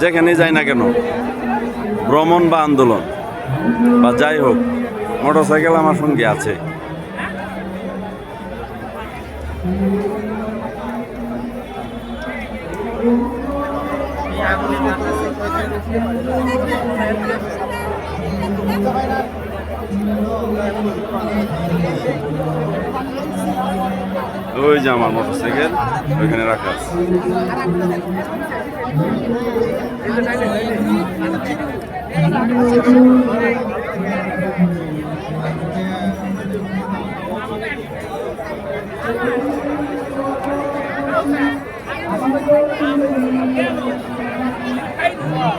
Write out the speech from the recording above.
যেখানে যাই না কেন? ভ্রমণ বা আন্দোলন বা যাই হোক মোটরসাইকেল আমার সঙ্গে আছে। ওই যে আমার মোটরসাইকেল ওইখানে রাখা আছে।